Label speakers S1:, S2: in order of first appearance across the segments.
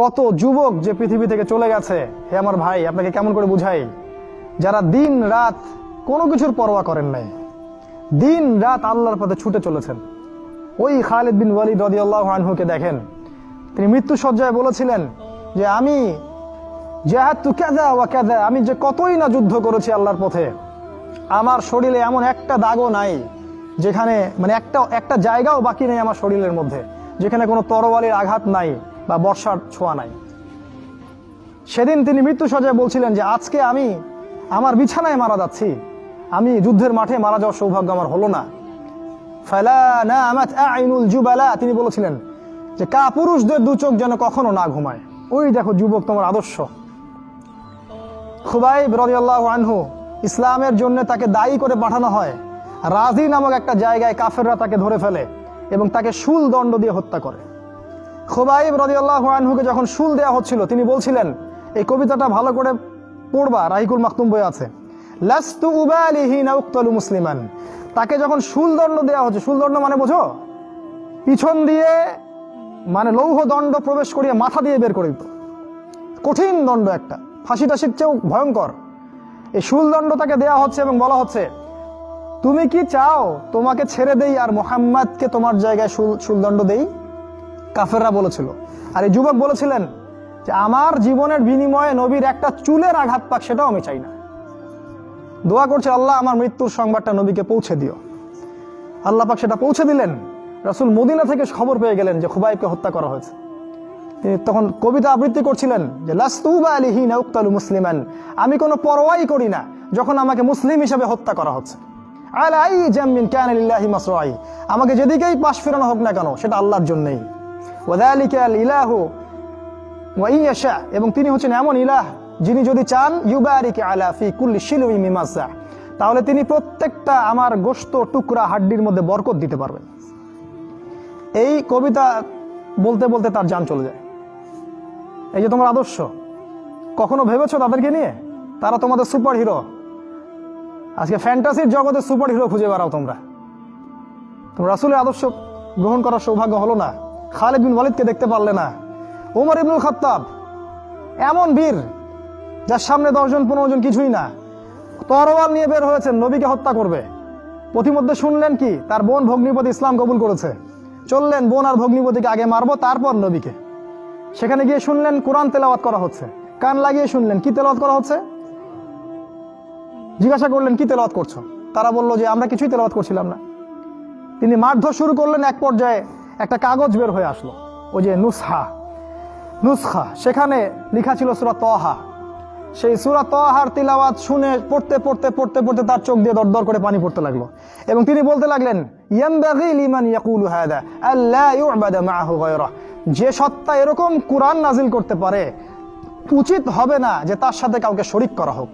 S1: কত যুবক যে পৃথিবী থেকে চলে গেছে? হে আমার ভাই, আপনাকে কেমন করে বুঝাই? যারা দিন রাত কোনো কিছুর পরোয়া করেন নাই, দিন রাত আল্লাহর পথে ছুটে চলেছেন। ওই খালিদ বিন ওয়ালিদ রদিয়াল্লাহ আনহুকে দেখেন। তিনি মৃত্যু সজ্জায় বলেছিলেন যে, আমি জেহাতু কেদা ওয়া কেদা আমি যে কতই না যুদ্ধ করেছি আল্লাহর পথে, আমার শরীরে এমন একটা দাগও নাই, যেখানে মানে একটা একটা জায়গাও বাকি নেই আমার শরীরের মধ্যে, যেখানে কোনো তরোয়ালির আঘাত নাই বা বর্ষার ছোঁয়া নাই। সেদিন তিনি মৃত্যু সজায় বলছিলেন যে, আজকে আমি আমার বিছানায় মারা যাচ্ছি। আমি যুদ্ধের মাঠে মারা যাওয়ার সৌভাগ্য আমার হলো না। তিনি বলেছিলেন যে কা পুরুষদের দু চোখ যেন কখনো না ঘুমায়। ওই দেখো যুবক তোমার আদর্শ। খুবাইব রদিয়াল্লাহ আনহু ইসলামের জন্য তাকে দায়ী করে পাঠানো হয়। রাজি নামক একটা জায়গায় কাফেররা তাকে ধরে ফেলে এবং তাকে শুল দণ্ড দিয়ে হত্যা করে। খুবাইব রদিয়াল্লাহ আনহুকে যখন শুল দেওয়া হচ্ছিল, তিনি বলছিলেন, এই কবিতাটা ভালো করে পড়বা, রাহিকুল মাকতুম বই আছে। লাস্তু উবালিহি না উক্তলু মুসলিমান। তাকে যখন শুল দণ্ড দেওয়া হচ্ছে শুল দণ্ড মানে বোঝো? পিছন দিয়ে মানে লৌহ দণ্ড প্রবেশ করিয়ে মাথা দিয়ে বের করে দিত। কঠিন দণ্ড একটা ফাঁসি টাসির চেয়েও ভয়ঙ্কর। এই শুলদণ্ড তাকে দেয়া হচ্ছে এবং বলা হচ্ছে, তুমি কি চাও তোমাকে ছেড়ে দেই আর মোহাম্মদকে তোমার জায়গায় শুল, শুলদণ্ড দেই? কাফেররা বলেছিল। আর এই যুবক বলেছিলেন যে, আমার জীবনের বিনিময়ে নবীর একটা চুলের আঘাত পাক, সেটাও আমি চাই না। দোয়া করছে আল্লাহ, আমার মৃত্যুর সংবাদটা নবীকে পৌঁছে দিও। আল্লাহ পাক সেটা পৌঁছে দিলেন। রাসূল মদিনা থেকে খবর পেয়ে গেলেন যে, খুবাইবকে হত্যা করা হয়েছে। তিনি তখন কবিতা আবৃত্তি করছিলেন যে লাস্তুবা আলিহীন উক্তালু মুসলিমান, আমি কোনো পরোয়াই করি না যখন আমাকে মুসলিম হিসেবে হত্যা করা হচ্ছে। আলাই জামিন ক্যান লিল্লাহি মাসরাই, আমাকে যেদিকেই পাশ ফেরানো হোক না কেন, সেটা আল্লাহর জন্যই। এবং তিনি হচ্ছেন এমন ইলাহ যিনি যদি চান, ইউবারিকে আলা কুল্লি শিলুই মিমাসা তাহলে তিনি প্রত্যেকটা আমার গোস্ত টুকরা হাড্ডির মধ্যে বরকত দিতে পারবেন। এই কবিতা বলতে বলতে তার যান চলে যায়। এই যে তোমার আদর্শ, কখনো ভেবেছো তাদেরকে নিয়ে? তারা তোমাদের সুপার হিরো আজকে ফ্যান্টাসির জগতে সুপার হিরো খুঁজে বেড়াও তোমরা। তোমরা রাসুলের আদর্শ গ্রহণ করার সৌভাগ্য হলো না। খালেদ বিন ওয়ালিদকে দেখতে পারলে না। ওমর ইবনুল খত্তাব, এমন বীর, যার সামনে দশজন, পনেরো জন কিছুই না। তরোয়াল নিয়ে বের হয়েছেন, নবীকে হত্যা করবে। প্রতিমধ্যে শুনলেন কি? তার বোন ভগ্নিপতি ইসলাম কবুল করেছে। চললেন, বোন আর ভগ্নিপতিকে আগে মারবো, তারপর নবীকে। সেখানে গিয়ে শুনলেন, কোরআন তেলাওয়াত করা হচ্ছে। কান লাগিয়ে শুনলেন, কি তেলাওয়াত করা হচ্ছে? জিজ্ঞাসা করলেন, কি তেলাওয়াত করছ? তারা বলল যে, আমরা কিছুই তেলাওয়াত করছিলাম না। তিনি মারধর শুরু করলেন এক পর্যায়ে। একটা কাগজ বের হয়ে আসলো, ওই যে নুসহা নুসখা, সেখানে লেখা ছিল সুরা তহা সেই সুরা তহার তিলাওয়াত শুনে পড়তে পড়তে পড়তে পড়তে তার চোখ দিয়ে দরদর করে পানি পড়তে লাগল। এবং তিনি বলতে লাগলেন যে সত্তা এরকম কোরআন নাজিল করতে পারে, উচিত হবে না যে তার সাথে কাউকে শরিক করা হোক।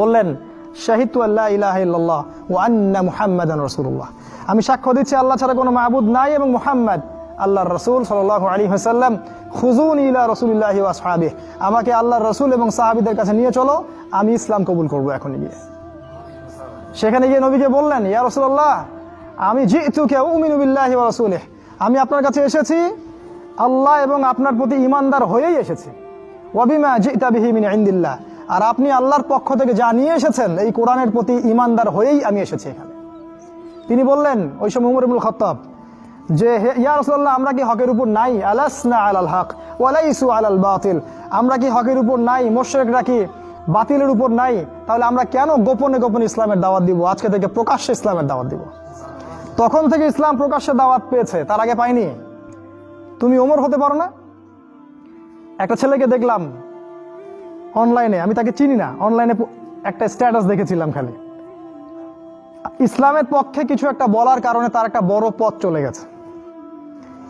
S1: বললেন আল্লাহ ইলাহা আমি সাক্ষ্য দিচ্ছি, আল্লাহ ছাড়া কোনো মাবুদ নাই এবং মুহাম্মদ আল্লাহর রসুল ওয়াসাল্লাম। খুজুন ইলা রাসূলিল্লাহি ওয়া আসহাবিহি। আমাকে আল্লাহর রসুল এবং সাহাবীদের কাছে নিয়ে চলো, আমি ইসলাম কবুল করব এখন গিয়ে। সেখানে গিয়ে নবীকে বললেন, ইয়া রাসূলুল্লাহ, আমি জিতুকে উমিনু বিল্লাহি ওয়া রাসূলিহি। আমি আপনার কাছে এসেছি, আল্লাহ এবং আপনার প্রতি ইমানদার হয়েই এসেছি। ওয়াবিমা জিতা বিহি মিন ইন্দিল্লাহ। আর আপনি আল্লাহর পক্ষ থেকে যা নিয়ে এসেছেন, এই কোরআনের প্রতি ইমানদার হয়েই আমি এসেছি এখানে। তিনি বললেন, ওই সময় উমর ইবনুল খত্তাব, যে, হে, ইয়া রাসূলুল্লাহ, আমরা কি হকের উপর নাই? আলাসনা আলাল হক ওয়ালাইসু আলাল বাতিল। আমরা কি হকের উপর নাই? মোশরেকরা কি বাতিলের উপর নাই? তাহলে আমরা কেন গোপনে গোপনে ইসলামের দাওয়াত দিব? আজকে থেকে প্রকাশ্যে ইসলামের দাওয়াত দিব। তখন থেকে ইসলাম প্রকাশ্যে দাওয়াত পেয়েছে, তার আগে পাইনি। তুমি ওমর হতে পারো না। একটা ছেলেকে দেখলাম অনলাইনে আমি তাকে চিনি না। অনলাইনে একটা স্ট্যাটাস দেখেছিলাম খালি। ইসলামের পক্ষে কিছু একটা বলার কারণে তার একটা বড় পথ চলে গেছে।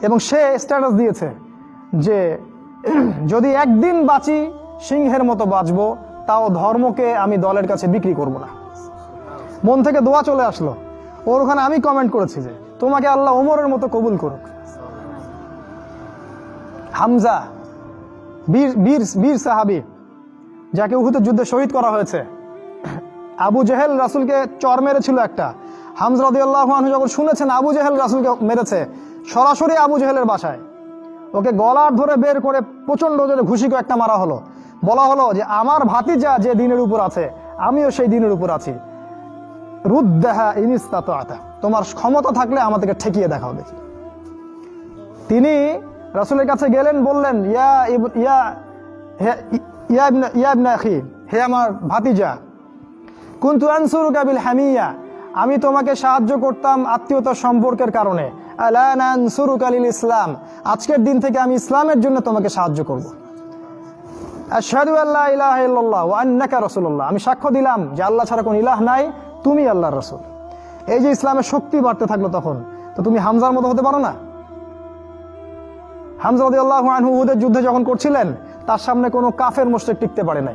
S1: এবং সে স্ট্যাটাস দিয়েছে যে, যদি একদিন বাঁচি, সিংহের মতো বাঁচবো, তাও ধর্মকে আমি দলের কাছে বিক্রি করব না। মন থেকে দোয়া চলে আসলো। ওর ওখানে আমি কমেন্ট করেছি যে, তোমাকে আল্লাহ ওমরের মতো কবুল করুক। হামজা, বীর বীর বীর সাহাবি যাকে উহুদের যুদ্ধে শহীদ করা হয়েছে। আবু জেহেল রাসুলকে চর মেরেছিল একটা। হামজরাদিয়াল্লাহ আনহু যখন শুনেছেন আবু জেহেল রাসুলকে মেরেছে, সরাসরি আবু জেহেলের বাসায়। ওকে গলার ধরে বের করে প্রচণ্ড জোরে ঘুষি একটা মারা হলো। বলা হলো যে, আমার ভাতিজা যে দিনের উপর আছে, আমিও সেই দিনের উপর আছি। রুদ্দাহা ইনিস্তাত আতা তোমার ক্ষমতা থাকলে আমাদেরকে ঠেকিয়ে দেখাও দেখি। তিনি রাসূলের কাছে গেলেন, বললেন, ইয়া ইয়া হে- ইয়া ইবনা- ইয়া আখি, হে আমার ভাতিজা, কুন্তু আনসুরু কাবিল হামিয়া, আমি তোমাকে সাহায্য করতাম আত্মীয়তার সম্পর্কের কারণে। আলা নানসুরু কালিল ইসলাম, আজকের দিন থেকে আমি ইসলামের জন্য তোমাকে সাহায্য করব। আশহাদু আল্লাহ ইলাহা ইল্লাল্লাহ ওয়া আন্নাকা রাসূলুল্লাহ। আমি সাক্ষ্য দিলাম যে আল্লাহ ছাড়া কোনো ইলাহ নাই, তুমি আল্লাহর রাসূল। এই যে ইসলামের শক্তি বাড়তে থাকল তখন, তো তুমি হামজার মতো হতে পারো না? হামজা রাদিয়াল্লাহু আনহু উহুদের যুদ্ধে যখন করছিলেন তার সামনে কোনো কাফের মোশরিক টিকতে পারে নাই।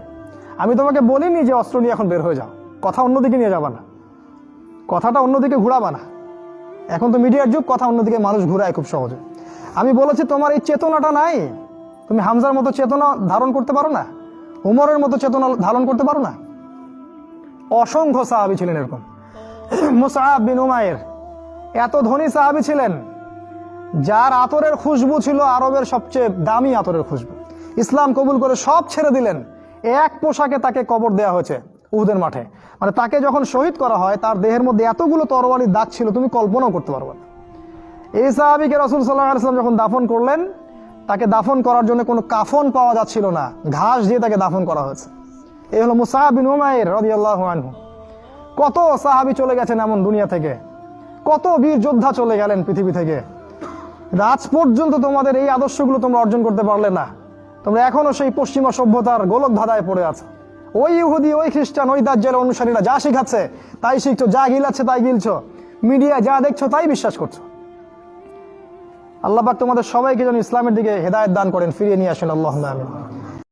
S1: আমি তোমাকে বলিনি যে অস্ত্র নিয়ে এখন বের হয়ে যাও। কথা অন্যদিকে নিয়ে যাবা না। কথাটা অন্যদিকে ঘুরাবা না। এখন তো মিডিয়ার যুগ, কথা অন্যদিকে মানুষ ঘুরায় খুব সহজে। আমি বলেছি, তোমার এই চেতনাটা নাই। তুমি হামজার মতো চেতনা ধারণ করতে পারো না? উমরের মতো চেতনা ধারণ করতে পারো না? অসংখ্য সাহাবি ছিলেন এরকম। মুসাহাব বিন উমায়ের এত ধনী সাহাবি ছিলেন, যার আতরের খুশবু ছিল আরবের সবচেয়ে দামি আতরের খুশবু। ইসলাম কবুল করে সব ছেড়ে দিলেন। এক পোশাকে তাকে কবর দেওয়া হয়েছে উহুদের মাঠে। মানে তাকে যখন শহীদ করা হয়, তার দেহের মধ্যে এতগুলো তরবারির দাগ ছিল, তুমি কল্পনাও করতে পারবে না। এই সাহাবিকে রসুল সাল্লাহ আলাইসলাম যখন দাফন করলেন, তাকে দাফন করার জন্য কোনো কাফন পাওয়া যাচ্ছিল না। ঘাস দিয়ে তাকে দাফন করা হয়েছে। এই হলো মুসাহাবিন উমায়ের রদিয়াল্লাহু কত সাহাবি চলে গেছেন এমন দুনিয়া থেকে। কত বীর যোদ্ধা চলে গেলেন পৃথিবী থেকে। কিন্তু আজ পর্যন্ত তোমাদের এই আদর্শগুলো তোমরা অর্জন করতে পারলে না। তোমরা এখনও সেই পশ্চিমা সভ্যতার গোলক ধাঁধায় পড়ে আছো। ওই ইহুদি, ওই খ্রিস্টান, ওই দার্জের অনুসারীরা যা শিখাচ্ছে, তাই শিখছো, যা গিলাচ্ছে, তাই গিলছো। মিডিয়া যা দেখছ, তাই বিশ্বাস করছ। আল্লাহ পাক তোমাদের সবাইকে যেন ইসলামের দিকে হেদায়ত দান করেন, ফিরিয়ে নিয়ে আসেন। আল্লাহ